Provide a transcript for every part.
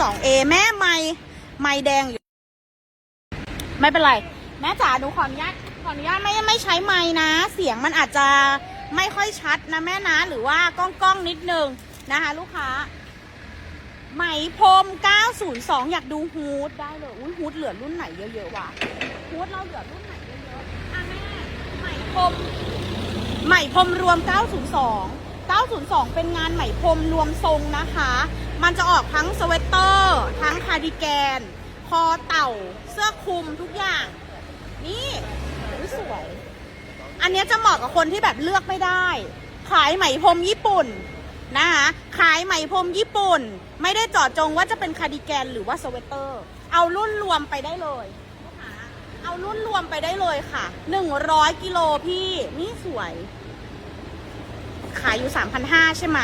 2A แม่ไม่ไม่แดงอยู่ ไม่เป็นไร แม่จ๋าหนูขออนุญาตขออนุญาตไม่ไม่ใช้ไม้นะ เสียงมันอาจจะไม่ค่อยชัดนะแม่นะ หรือว่ากล้องกล้องนิดนึงนะคะ ลูกค้าไหมพรม 902 อยากดูฮูดได้เลย อุ้ยฮูดเหลือรุ่นไหนเยอะๆวะฮูดเราเหลือรุ่นไหนเยอะๆอะแม่ไหมพรมไหมพรมรวม 902 902 เป็นงานไหมพรมรวมทรงนะคะ มันจะออกทั้งสเวตเตอร์ ทั้งคาร์ดิแกน คอเต่า เสื้อคลุมทุกอย่าง นี่สวย อันนี้จะเหมาะกับคนที่แบบเลือกไม่ได้ ขายไหมพรมญี่ปุ่นนะคะขายไหมพรมญี่ปุ่น ไม่ได้เจาะจงว่าจะเป็นคาร์ดิแกนหรือว่าสเวตเตอร์ เอารุ่นรวมไปได้เลยเอารุ่นรวมไปได้เลยค่ะ 100 กิโลพี่ นี่สวย ขายอยู่ 3,500 ใช่ไหม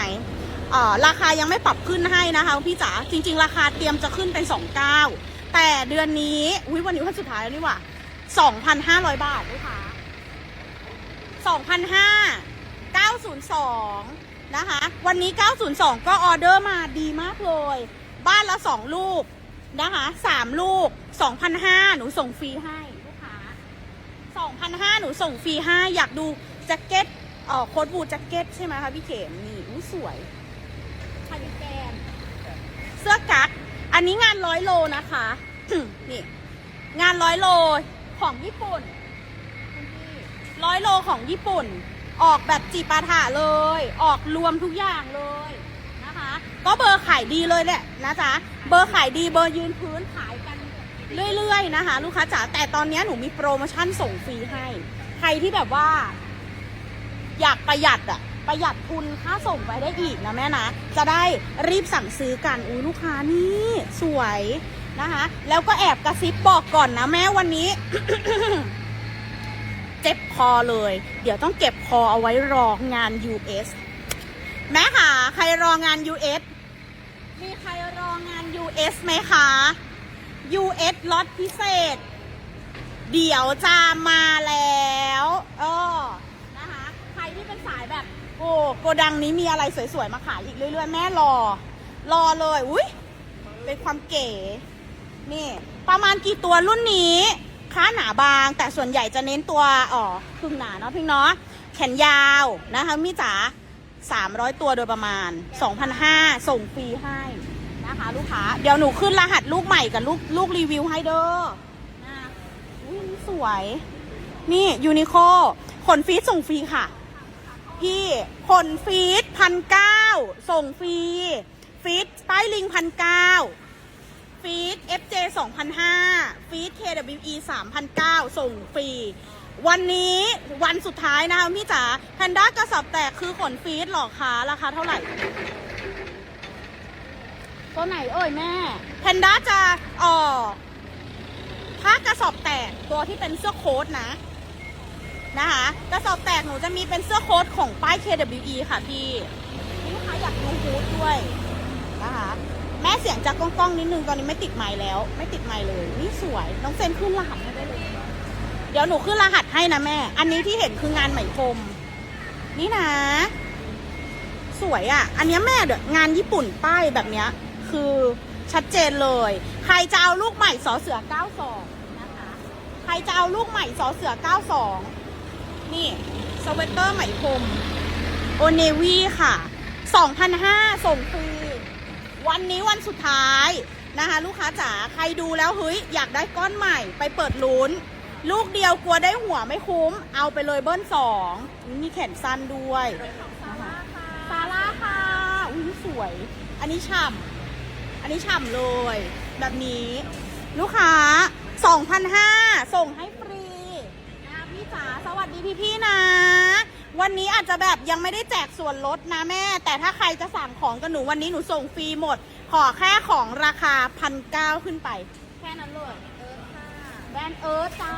ราคายังไม่ปรับขึ้นให้นะคะพี่จ๋าจริง ๆ ราคาเตรียมจะขึ้นเป็น29แต่เดือนนี้อุ้ยวันนี้วันสุดท้ายแล้วนี่ว่า2,500 บาทลูกค้า2,500 902 นะคะ วันนี้ 902 ก็ออเดอร์มาดีมากเลย บ้านละ 2 ลูกนะคะ3ลูก 2,500 หนูส่งฟรีให้ลูกค้า2,500 หนูส่งฟรีให้ อยากดูแจ็คเก็ตเอ่อโค้ดบูแจ็คเก็ตใช่ไหมคะพี่เข็มนี่อู้สวย คาร์ดิแกนเสื้อกั๊กอันนี้งานร้อยโลนะคะ นี่งานร้อยโลของญี่ปุ่นร้อยโลของญี่ปุ่น ออกแบบจีปาถะเลย ออกรวมทุกอย่างเลยนะคะ ก็เบอร์ขายดีเลยแหละนะจ๊ะเบอร์ขายดีเบอร์ยืนพื้นขายกันเรื่อยๆนะคะ ลูกค้าจ๋าแต่ตอนนี้หนูมีโปรโมชั่นส่งฟรีให้ ใครที่แบบว่า อยากประหยัดอะ ประหยัดทุนค่าส่งไปได้อีกนะแม่นะ จะได้รีบสั่งซื้อกันอุ้ยลูกค้านี่สวยนะคะ แล้วก็แอบกระซิบบอกก่อนนะแม่วันนี้ เจ็บคอเลย เดี๋ยวต้องเก็บคอเอาไว้รองาน US แม่ค่ะ ใครรองาน US มีใครรองาน US ไหมคะ US ล็อตพิเศษ เดี๋ยวจะมาแล้วเออนะคะ ใครที่เป็นสายแบบ โกดังนี้มีอะไรสวยๆมาขายอีกเรื่อยๆ แม่รอ รอเลย อุ้ยเป็นความเก๋ นี่ ประมาณกี่ตัวรุ่นนี้ค้าหนาบาง แต่ส่วนใหญ่จะเน้นตัวอ๋อครึ่งหนาเนาะพี่เนาะแขนยาวนะคะมีจ๋า300 ตัวโดยประมาณ 2,500 ส่งฟรีให้นะคะลูกค้า เดี๋ยวหนูขึ้นรหัสลูกใหม่กับลูกลูกรีวิวให้เด้อนะอุ้ยสวย นี่ยูนิโคขนฟีส่งฟรีค่ะ พี่ขนฟีดพันเก้าส่งฟรีฟีดป้ลิงพันเก้าฟีด FJ 2,005ฟีด KWE 3,009 ส่งฟรี วันนี้วันสุดท้ายนะคะพี่จ๋าแพนด้ากระสอบแตกคือขนฟีดหรอคะราคาเท่าไหร่ ตัวไหนเอ่ยแม่แพนด้าจะเอ่อถ้ากระสอบแตกตัวที่เป็นเสื้อโค้ทนะ นะคะกระสอบแตกหนูจะมีเป็นเสื้อโค้ทของป้าย KWE ค่ะพี่ลูกค้าอยากดูฮูดด้วยนะคะแม่เสียงจะก้องๆนิดนึงตอนนี้ไม่ติดไมค์แล้ว ไม่ติดไมค์เลย นี่สวยน้องเซนขึ้นรหัสให้ได้เลย เดี๋ยวหนูขึ้นรหัสให้นะแม่ อันนี้ที่เห็นคืองานไหมพรมนี่นะ สวยอะ่ะ อันนี้แม่เดี๋ยวงานญี่ปุ่นป้ายแบบเนี้ยคือชัดเจนเลย ใครจะเอาลูกใหม่สอเสือ 92 นะคะ ใครจะเอาลูกใหม่สอเสือ 92 นี่สเวตเตอร์ไหมพรมโอเนวีค่ะ2,500ส่งฟรี วันนี้วันสุดท้ายนะคะ ลูกค้าจ๋าใครดูแล้วเฮ้ยอยากได้ก้อนใหม่ไปเปิดลุ้น ลูกเดียวกลัวได้หัวไม่คุ้ม เอาไปเลยเบิ้ลสองมีแขนสั้นด้วยนะคะซาร่าค่ะอุ้ยสวย อันนี้ฉ่ำอันนี้ฉ่ำเลย แบบนี้ ลูกค้า2,500ส่งให้ฟรีนะพี่จ๋าสวัสดี พี่พี่ๆนะ วันนี้อาจจะแบบยังไม่ได้แจกส่วนลดนะแม่ แต่ถ้าใครจะสั่งของกับหนูวันนี้หนูส่งฟรีหมด ขอแค่ของราคาพันเก้าขึ้นไป แค่นั้นเลยแบรนด์เอิร์ธจ้า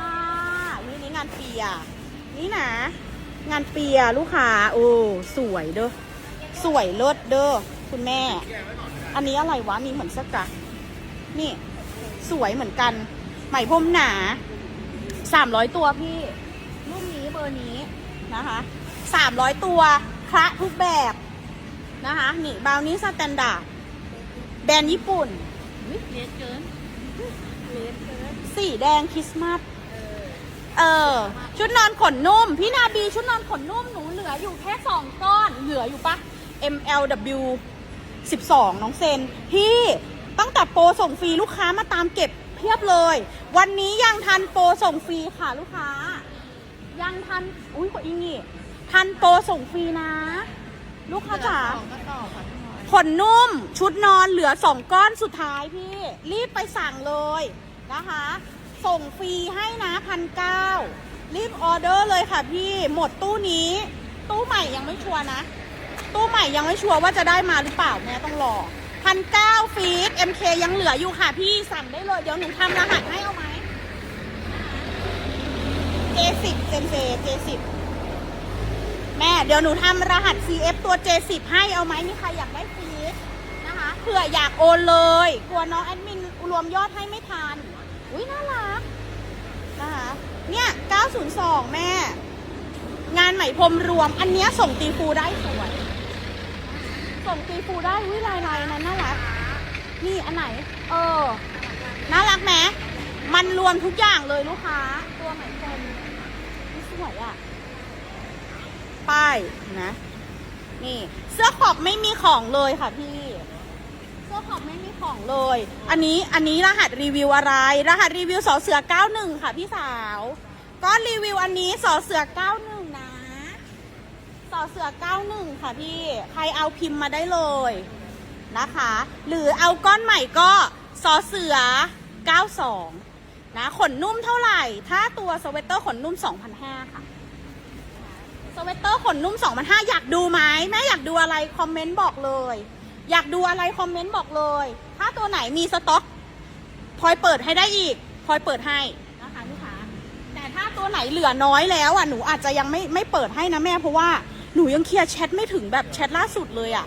นี่นี่งานเปีย นี่นะ งานเปียลูกค้าโอ้สวยเด้อ สวยเลิศเด้อคุณแม่ อันนี้อะไรวะ มีเหมือนสกัดนี่ สวยเหมือนกัน ไหมพรมหนาสามร้อยตัวพี่ รุ่นนี้เบอร์นี้นะคะสามร้อยตัวคละทุกแบบนะคะนี่บาวนี้สแตนดาร์ดแบรนด์ญี่ปุ่นอุ้ยเลียเกินเลียเกินสีแดงคริสต์มาสเออ ชุดนอนขนนุ่ม พี่นาบีชุดนอนขนนุ่มหนูเหลืออยู่แค่สองก้อน เหลืออยู่ปะ MLW 12 น้องเซนพี่ตั้งแต่โปรส่งฟรีลูกค้ามาตามเก็บเพียบเลย วันนี้ยังทันโปรส่งฟรีค่ะลูกค้า ยังทัน อุ้ยกดอีกนี่ ทันโปรส่งฟรีนะ ลูกค้าจ๋าสองก็ต่อค่ะพี่น้อยขนนุ่ม ชุดนอนเหลือสองก้อนสุดท้ายพี่ รีบไปสั่งเลยนะคะ ส่งฟรีให้นะพันเก้ารีบออเดอร์เลยค่ะพี่ หมดตู้นี้ ตู้ใหม่ยังไม่ชัวร์นะ ตู้ใหม่ยังไม่ชัวร์ว่าจะได้มาหรือเปล่าแม่ต้องรอพันเก้าฟีด MK ยังเหลืออยู่ค่ะพี่สั่งได้เลย เดี๋ยวหนูทำรหัสให้เอาไหม J10 เซนเซ J10 แม่เดี๋ยวหนูทำรหัส CF ตัว J10 ให้เอาไหมมีใครอยากได้ฟรีนะคะเผื่ออยากโอนเลย กลัวน้องแอดมินรวมยอดให้ไม่ทัน อุ้ยน่ารักนะคะเนี่ย 902 แม่ งานไหมพรมรวม อันเนี้ยส่งตีฟูได้สวย ส่งตีฟูได้วิลายลายนั้นน่ารัก นี่อันไหน เออ น่ารักไหมมันรวมทุกอย่างเลยลูกค้า ตัวไหมพรมนี่ สวยอะ ป้ายนะ นี่ เสื้อขอบไม่มีของเลยค่ะพี่ เสื้อขอบไม่มีของเลย อันนี้อันนี้รหัสรีวิวอะไร รหัสรีวิวสอเสือ 91 ค่ะพี่สาว ก็รีวิวอันนี้สอเสือ 91 นะสอเสือ 91 ค่ะพี่ ใครเอาพิมพ์มาได้เลยนะคะ หรือเอาก้อนใหม่ก็สอเสือ 92 นะขนนุ่มเท่าไหร่ ถ้าตัวสเวตเตอร์ขนนุ่ม 2,500 ค่ะ สเวตเตอร์ขนนุ่ม 2,500 อยากดูไหมแม่อยากดูอะไรคอมเมนต์บอกเลย อยากดูอะไรคอมเมนต์บอกเลย ถ้าตัวไหนมีสต็อกพลอยเปิดให้ได้อีกพลอยเปิดให้นะคะลูกค้าแต่ถ้าตัวไหนเหลือน้อยแล้วอะหนูอาจจะยังไม่ไม่เปิดให้นะแม่เพราะว่าหนูยังเคลียร์แชทไม่ถึงแบบแชทล่าสุดเลยอะ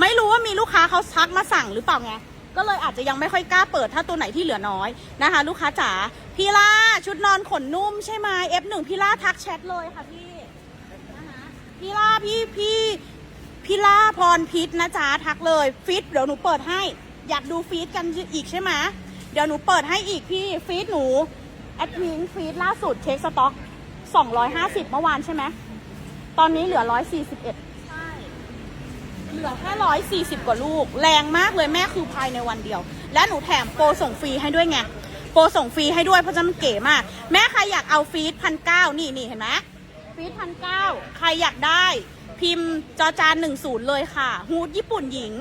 ไม่รู้ว่ามีลูกค้าเขาทักมาสั่งหรือเปล่าไง ก็เลยอาจจะยังไม่ค่อยกล้าเปิดถ้าตัวไหนที่เหลือน้อยนะคะ ลูกค้าจ๋าพี่ล่าชุดนอนขนนุ่มใช่ไหม F1 พี่ล่าทักแชทเลยค่ะพี่นะคะพี่ล่าพี่พี่พี่ล่าพรพิษนะจ๊ะทักเลยฟิตเดี๋ยวหนูเปิดให้ อยากดูฟีดกันอีกใช่ไหมเดี๋ยวหนูเปิดให้อีกพี่ฟีดหนูแอดมินฟีดล่าสุดเช็คสต็อก250 เมื่อวานใช่ไหมตอนนี้เหลือ 141ใช่ เหลือแค่ร้อยสี่สิบกว่าลูก แรงมากเลยแม่คือภายในวันเดียว และหนูแถมโปรส่งฟรีให้ด้วยไง โปรส่งฟรีให้ด้วยเพราะฉะนั้นมันเก๋มาก แม่ใครอยากเอาฟีดพันเก้านี่นี่เห็นไหมฟีดพันเก้าใครอยากได้ พิมพ์จอจานหนึ่งศูนย์เลยค่ะ ฮูดญี่ปุ่นหญิง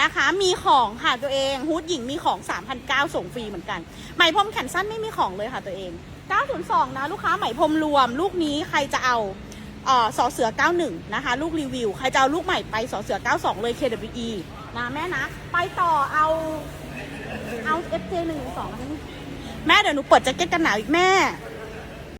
นะคะ มีของค่ะตัวเอง ฮูดหญิงมีของ3,009ส่งฟรีเหมือนกันไหมพรมแขนสั้นไม่มีของเลยค่ะตัวเอง 902 นะลูกค้าไหมพรมรวม ลูกนี้ใครจะเอา ออสอเสือ 91 นะคะ ลูกรีวิว ใครจะเอาลูกใหม่ไปสอเสือ 92 เลย KWE นะแม่นะ ไปต่อเอาเอา FJ 1 2แม่เดี๋ยวหนูเปิดแจ็คเก็ตกันหนาวอีกแม่